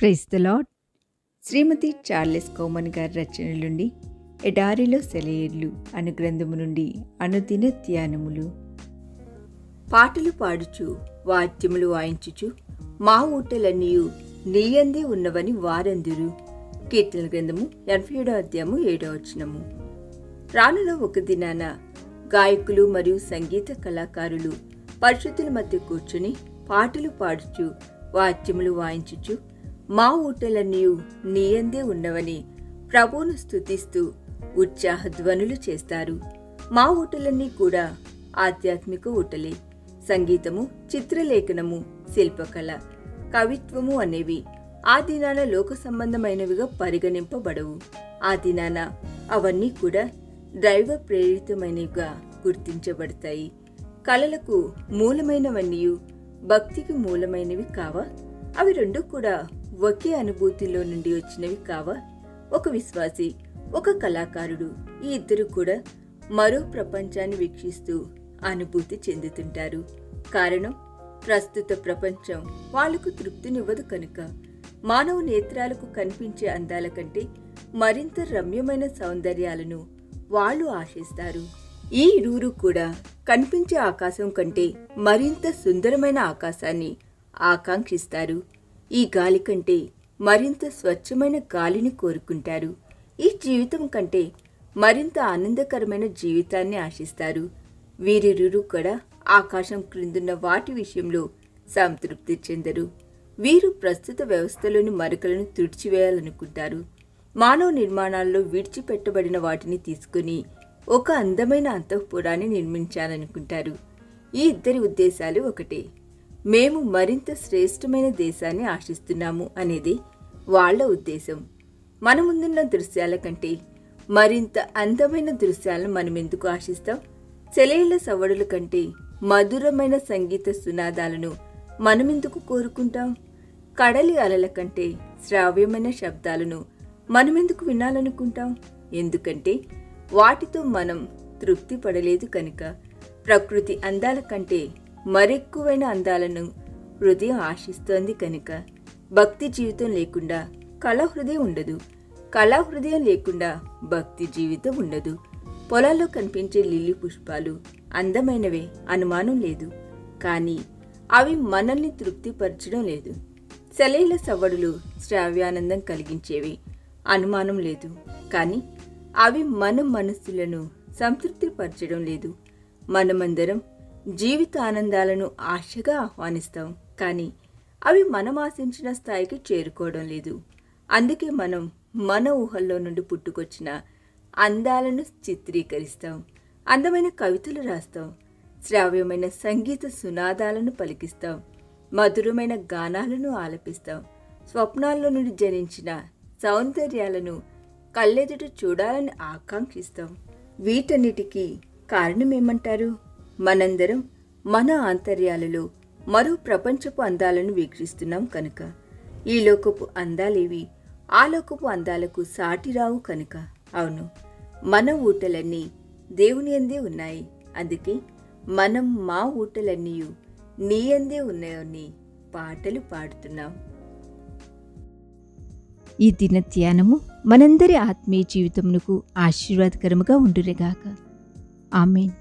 Prize the lad Shrimati Charles Cowman గారి రచనల నుండి ఎడారిలో సెలయేర్లు అను గ్రంథము నుండి అనుదిన ధ్యానములు. పాటలు పాడుచు వాద్యములు వాయించుచు మా ఊటలన్నీయు నీయందే ఉన్నవని వారందురు. కీర్తన గ్రంథము ఎనభై ఏడో అధ్యాయము ఏడో వచనము. రానులో ఒక దినాన గాయకులు మరియు సంగీత కళాకారులు పరిశుద్ధుల మధ్య కూర్చుని పాటలు పాడుచు వాద్యములు వాయించుచు మా ఊటలన్నీ నీయందే ఉన్నవని ప్రభువును స్తుతిస్తూ ఉత్సాహ ధ్వనులు చేస్తారు. మా ఊటలన్నీ కూడా ఆధ్యాత్మిక ఊటలే. సంగీతము చిత్రలేఖనము శిల్పకళ కవిత్వము అనేవి ఆ దినాన లోక సంబంధమైనవిగా పరిగణింపబడవు. ఆ దినాన అవన్నీ కూడా దైవ ప్రేరితమైనవిగా గుర్తించబడతాయి. కళలకు మూలమైనవన్నీ భక్తికి మూలమైనవి కావా? అవి రెండు కూడా ఒకే అనుభూతిలో నుండి వచ్చినవి కావా? ఒక విశ్వాసి ఒక కళాకారుడు ఈ ఇద్దరు కూడా మరో ప్రపంచాన్ని వీక్షిస్తూ అనుభూతి చెందుతుంటారు. కారణం ప్రస్తుత ప్రపంచం వాళ్ళకు తృప్తినివ్వదు కనుక. మానవ నేత్రాలకు కనిపించే అందాల కంటే మరింత రమ్యమైన సౌందర్యాలను వాళ్ళు ఆశిస్తారు. ఈ ఇరువురు కూడా కనిపించే ఆకాశం కంటే మరింత సుందరమైన ఆకాశాన్ని ఆకాంక్షిస్తారు. ఈ గాలి కంటే మరింత స్వచ్ఛమైన గాలిని కోరుకుంటారు. ఈ జీవితం కంటే మరింత ఆనందకరమైన జీవితాన్ని ఆశిస్తారు. వీరిరురు కూడా ఆకాశం క్రిందున్న వాటి విషయంలో సంతృప్తి చెందరు. వీరు ప్రస్తుత వ్యవస్థలోని మరకలను తుడిచివేయాలనుకుంటారు. మానవ నిర్మాణాల్లో విడిచిపెట్టబడిన వాటిని తీసుకుని ఒక అందమైన అంతఃపురాన్ని నిర్మించాలనుకుంటారు. ఈ ఇద్దరి ఉద్దేశాలు ఒకటే. మేము మరింత శ్రేష్టమైన దేశాన్ని ఆశిస్తున్నాము అనేది వాళ్ళ ఉద్దేశం. మన ముందున్న దృశ్యాల కంటే మరింత అందమైన దృశ్యాలను మనం ఎందుకు ఆశిస్తాం? సెలైల సవడుల కంటే మధురమైన సంగీత సునాదాలను మనమెందుకు కోరుకుంటాం? కడలి అలల కంటే శ్రావ్యమైన శబ్దాలను మనమెందుకు వినాలనుకుంటాం? ఎందుకంటే వాటితో మనం తృప్తి పడలేదు కనుక ప్రకృతి అందాల కంటే మరెక్కువైన అందాలను హృదయం ఆశిస్తోంది కనుక. భక్తి జీవితం లేకుండా కళా హృదయం ఉండదు. కళా హృదయం లేకుండా భక్తి జీవితం ఉండదు. పొలాల్లో కనిపించే లిల్లీ పుష్పాలు అందమైనవే అనుమానం లేదు. కానీ అవి మనల్ని తృప్తిపరచడం లేదు. సెలైల సవ్వడులు శ్రావ్యానందం కలిగించేవి అనుమానం లేదు. కానీ అవి మన మనస్సులను సంతృప్తిపరచడం లేదు. మనమందరం జీవిత ఆనందాలను ఆశగా ఆహ్వానిస్తాం. కానీ అవి మనం ఆశించిన స్థాయికి చేరుకోవడం లేదు. అందుకే మనం మన ఊహల్లో నుండి పుట్టుకొచ్చిన అందాలను చిత్రీకరిస్తాం. అందమైన కవితలు రాస్తాం. శ్రావ్యమైన సంగీత సునాదాలను పలికిస్తాం. మధురమైన గానాలను ఆలపిస్తాం. స్వప్నాల్లో నుండి జనించిన సౌందర్యాలను కళ్ళెదుట చూడాలని ఆకాంక్షిస్తాం. వీటన్నిటికీ కారణమేమంటారు? మనందరం మన ఆంతర్యాలలో మరో ప్రపంచపు అందాలను వీక్షిస్తున్నాం కనుక. ఈ లోకపు అందాలేవి ఆ లోకపు అందాలకు సాటి రావు కనుక. అవును మన ఊటలన్నీ దేవుని అందే ఉన్నాయి. అందుకే మనం మా ఊటలన్నీ నీ అందే ఉన్నాయని పాటలు పాడుతున్నాం. ఈ దిన ధ్యానము మనందరి ఆత్మీయ జీవితమునకు ఆశీర్వాదకరముగా ఉండురేగాక ఆమెన్.